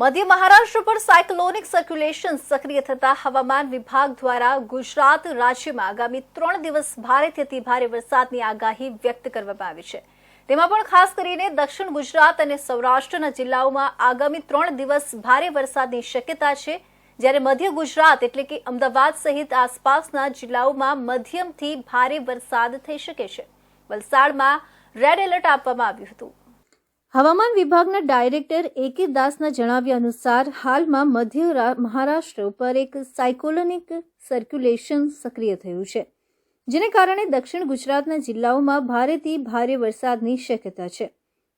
મધ્ય મહારાષ્ટ્ર પર cyclonic circulation સક્રિય થતા હવામાન વિભાગ દ્વારા ગુજરાત રાજ્યમાં આગામી ત્રણ દિવસ ભારેથી અતિ ભારે વરસાદની આગાહી વ્યક્ત કરવામાં આવી છે. તેમાં પણ ખાસ કરીને દક્ષિણ ગુજરાત અને સૌરાષ્ટ્રના જિલ્લાઓમાં આગામી ત્રણ દિવસ ભારે વરસાદની શક્યતા છે. જ્યારે મધ્ય ગુજરાત એટલે કે અમદાવાદ સહિત આસપાસના જિલ્લાઓમાં મધ્યમથી ભારે વરસાદ થઈ શકે છે. વલસાડમાં રેડ એલર્ટ આપવામાં આવ્યું હતું. હવામાન વિભાગના ડાયરેક્ટર એ કે દાસના જણાવ્યા અનુસાર હાલમાં મધ્ય મહારાષ્ટ્ર ઉપર એક સાયકોલોનિક સર્ક્યુલેશન સક્રિય થયું છે, જેને કારણે દક્ષિણ ગુજરાતના જિલ્લાઓમાં ભારેથી ભારે વરસાદની શક્યતા છે.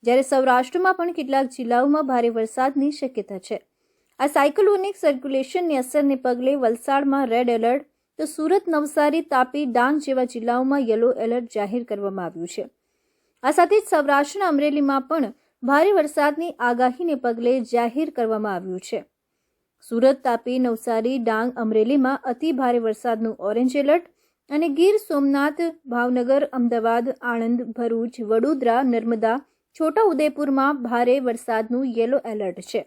જ્યારે સૌરાષ્ટ્રમાં પણ કેટલાક જિલ્લાઓમાં ભારે વરસાદની શક્યતા છે. આ સાયકોલોનિક સર્ક્યુલેશનની અસરને પગલે વલસાડમાં રેડ એલર્ટ તો સુરત, નવસારી, તાપી, ડાંગ જેવા જિલ્લાઓમાં યલો એલર્ટ જાહેર કરવામાં આવ્યું છે. આ સાથે જ સૌરાષ્ટ્રના અમરેલીમાં પણ ભારે વરસાદની આગાહીને પગલે જાહેર કરવામાં આવ્યું છે. સુરત તાપી નવસારી ડાંગ અમરેલીમાં અતિ ભારે વરસાદનું ઓરેન્જ એલર્ટ અને ગીર સોમનાથ ભાવનગર અમદાવાદ આણંદ ભરૂચ વડોદરા નર્મદા છોટા ઉદેપુરમાં ભારે વરસાદનું યેલો એલર્ટ છે.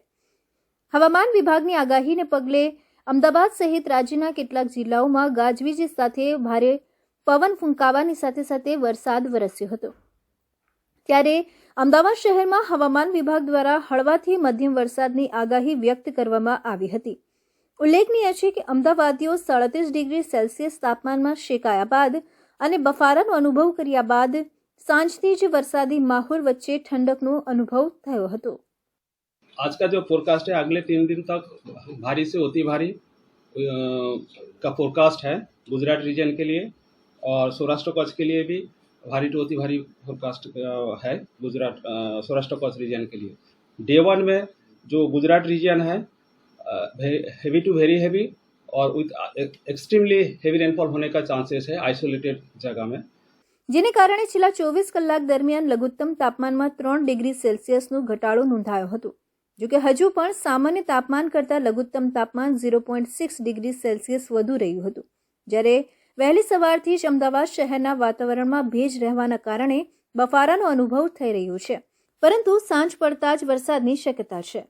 હવામાન વિભાગની આગાહીને પગલે અમદાવાદ સહિત રાજ્યના કેટલાક જિલ્લાઓમાં ગાજવીજ સાથે ભારે પવન ફૂંકાવાની સાથે સાથે વરસાદ વરસ્યો હતો. ત્યારે અમદાવાદ શહેરમાં હવામાન વિભાગ દ્વારા હળવાથી મધ્યમ વરસાદની આગાહી વ્યક્ત કરવામાં આવી હતી ઉલ્લેખનીય છે કે અમદાવાદીઓ સાડત્રીસ ડિગ્રી સેલ્સિયસ તાપમાનમાં શેકાયા બાદ અને બફારાનો અનુભવ કર્યા બાદ સાંજથી જ વરસાદી માહોલ વચ્ચે ઠંડકનો અનુભવ થયો હતો आज का जो फोरकास्ट है अगले तीन दिन तक भारी से होती भारी अ, का फोरकास्ट है गुजरात रीजन के लिए और सौराष्ट्र कच्छ के लिए भी भारी टू होती भारी फोरकास्ट अ, है गुजरात अ, सौराष्ट्र कच्छ रीजन के लिए डे वन में जो गुजरात रीजन है हेवी टू वेरी हेवी और विथ एक्सट्रीमली हेवी रेनफॉल होने का चांसेस है आइसोलेटेड जगह में જેને કારણે છેલ્લા ચોવીસ કલાક દરમિયાન લઘુત્તમ તાપમાનમાં ત્રણ ડિગ્રી સેલ્સિયસનો ઘટાડો નોંધાયો હતો જોકે હજુ પણ સામાન્ય તાપમાન કરતાં લઘુત્તમ તાપમાન zero point six degree Celsius વધુ રહ્યું હતું જ્યારે વહેલી સવારથી જ અમદાવાદ શહેરના વાતાવરણમાં ભેજ રહેવાના કારણે બફારાનો અનુભવ થઈ રહ્યો છે. પરંતુ સાંજ પડતા જ વરસાદની શક્યતા છે.